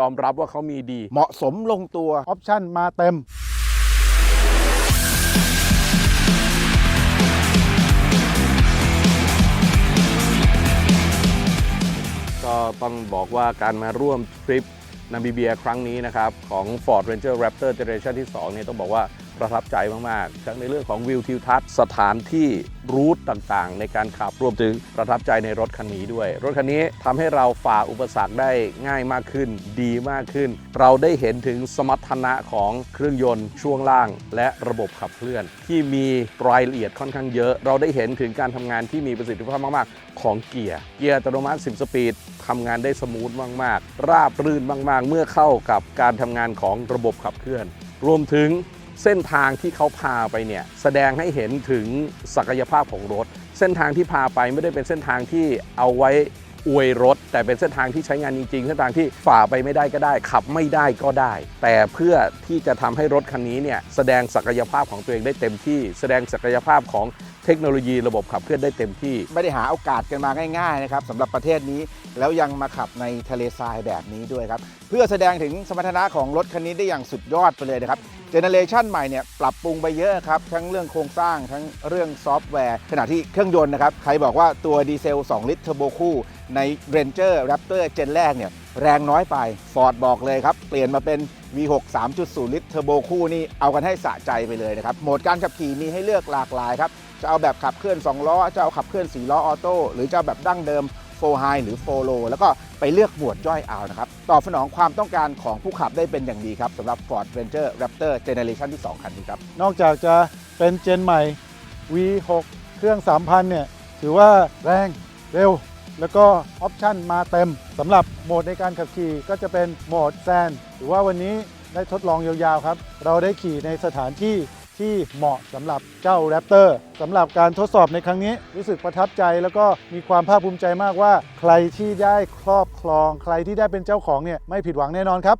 ยอมรับว่าเขามีดี เหมาะสมลงตัว ออปชั่นมาเต็ม ก็ต้องบอกว่าการมาร่วมทริปนามิเบียครั้งนี้นะครับ ของ Ford Ranger Raptor Generation ที่ 2 เนี่ยต้องบอกว่า ประทับใจมากๆ ทั้งในเรื่องของวิวทิวทัศน์สถานที่รูทต่างๆ ในการขับรวมถึงประทับใจในรถคันนี้ด้วย รถคันนี้ทำให้เราฝ่าอุปสรรคได้ง่ายมากขึ้น ดีมากขึ้น เราได้เห็นถึงสมรรถนะของเครื่องยนต์ช่วงล่าง และระบบขับเคลื่อน ที่มีรายละเอียดค่อนข้างเยอะ เราได้เห็นถึงการทำงานที่มีประสิทธิภาพมากๆ ของเกียร์เกียร์อัตโนมัติ 10 สปีดทำงานได้สมูทมาก ๆ ราบรื่นมาก ๆ เมื่อเข้ากับการทำงานของระบบขับเคลื่อน รวมถึง เส้นทางที่เขาพาไปเนี่ยแสดงให้เห็นถึงศักยภาพของรถ เส้นทางที่พาไปไม่ได้เป็นเส้นทางที่เอาไว้ อวยรถ แต่เป็นเส้นทางที่ใช้งานจริงๆ เส้นทางที่ฝ่าไปไม่ได้ก็ได้ ขับไม่ได้ก็ได้ แต่เพื่อที่จะทำให้รถคันนี้เนี่ยแสดงศักยภาพของตัวเองได้เต็มที่ แสดงศักยภาพของเทคโนโลยีระบบขับเคลื่อนได้เต็มที่ ไม่ได้หาโอกาสกันมาง่ายๆนะครับสำหรับประเทศนี้แล้วยังมาขับในทะเลทรายแบบนี้ด้วยครับ เพื่อแสดงถึงสมรรถนะของรถคันนี้ได้อย่างสุดยอดไปเลยนะครับเจเนเรชันใหม่เนี่ยปรับปรุงไปเยอะครับ ทั้งเรื่องโครงสร้างทั้งเรื่องซอฟต์แวร์ ขณะที่เครื่องยนต์นะครับ ใครบอกว่าตัวดีเซล 2 ลิตรเทอร์โบคู่ ใน Ranger Raptor เจนแรกเนี่ยแรงน้อยไป Ford บอกเลยครับ เปลี่ยนมาเป็น V6 3.0 ลิตรเทอร์โบคู่นี่เอากันให้สะใจไปเลยนะครับ โหมดการขับขี่มีให้เลือกหลากหลายครับ จะเอาแบบขับเคลื่อน 2 ล้อ จะเอาขับเคลื่อน 4 ล้อออโต้หรือจะแบบดั้งเดิม4 High หรือ4 Low แล้วก็ไปเลือกหมวดย่อยเอานะครับ ตอบสนองความต้องการของผู้ขับได้เป็นอย่างดีครับสำหรับ Ford Ranger Raptor Generation ที่ 2 คันนี้ครับ นอกจากจะเป็นเจนใหม่ V6 เครื่อง 3,000 เนี่ย ถือว่าแรงเร็ว แล้วก็ออปชันมาเต็มสำหรับโหมดในการขับขี่ก็จะเป็นโหมดแซนหรือว่าวันนี้ได้ทดลองยาวๆครับ เราได้ขี่ในสถานที่ที่เหมาะสำหรับเจ้าแรปเตอร์สำหรับการทดสอบในครั้งนี้รู้สึกประทับใจแล้วก็มีความภาคภูมิใจมากว่า ใครที่ได้ครอบครอง ใครที่ได้เป็นเจ้าของเนี่ยไม่ผิดหวังแน่นอนครับ